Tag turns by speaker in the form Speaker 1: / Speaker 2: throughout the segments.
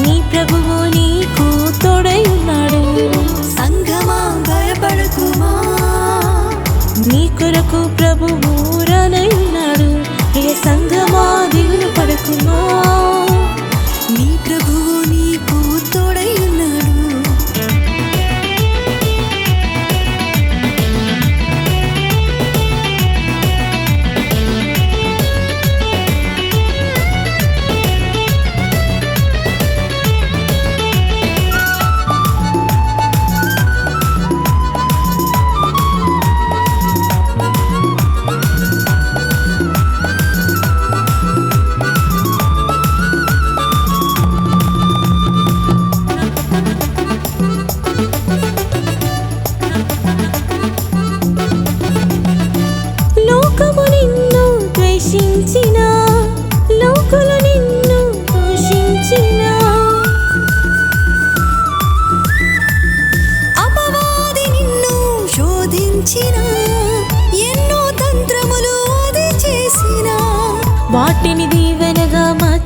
Speaker 1: నీ ప్రభువు నీకు తోడై ఉన్నాడు
Speaker 2: భయపడకుమా
Speaker 1: నీ కొరకు ప్రభువు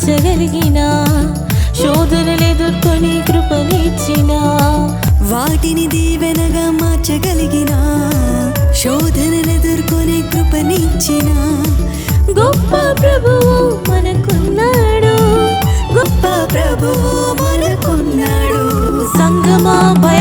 Speaker 1: మార్చగలిగిన శోధనలు ఎదుర్కొని కృపనిచ్చిన
Speaker 2: వాటిని దీవెనగా మార్చగలిగిన శోధనలు ఎదుర్కొనే కృపనిచ్చిన.
Speaker 1: గొప్ప ప్రభువు మనకున్నాడు.
Speaker 2: గొప్ప ప్రభువు మనకున్నాడు.
Speaker 1: సంగమా భయపడకుమా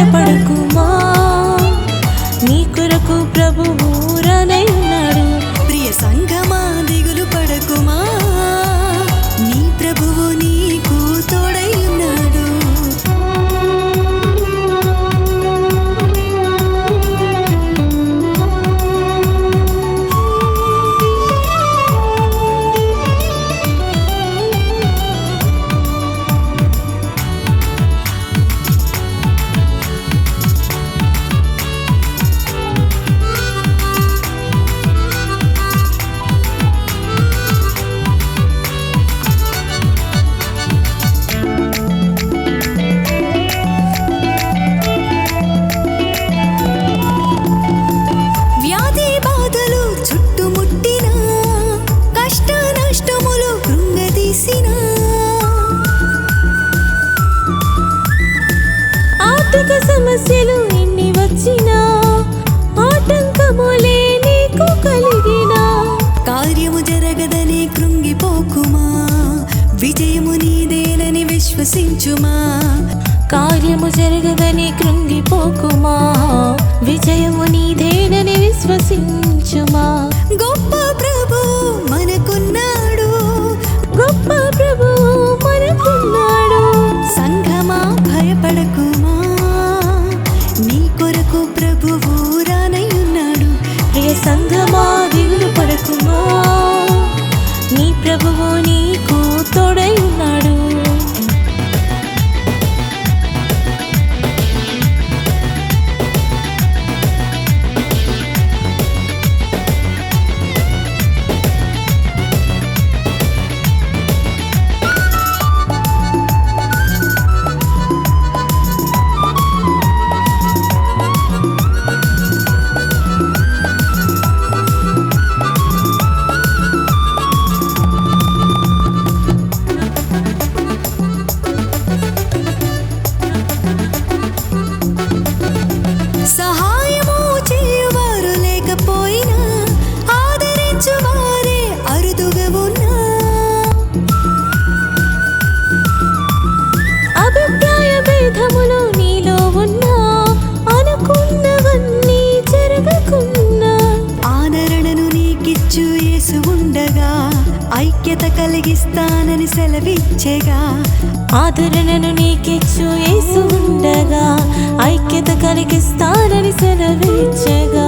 Speaker 1: ఆర్థిక సమస్యలు ఎన్ని వచ్చినా ఆటంకములే నీకు కలిగిన
Speaker 2: కార్యము జరగదని కృంగిపోకుమా? విజయము నీదేనని విశ్వసించుమా?
Speaker 1: కార్యము జరగదని కృంగిపోకుమా? విజయము నీదేనని విశ్వసించుమా?
Speaker 2: గొప్ప సెలవిచ్చేగా
Speaker 1: ఆదరణను నీకిచ్చు ఏసు ఉండగా ఐక్యత కలిగిస్తానని సెలవిచ్చగా.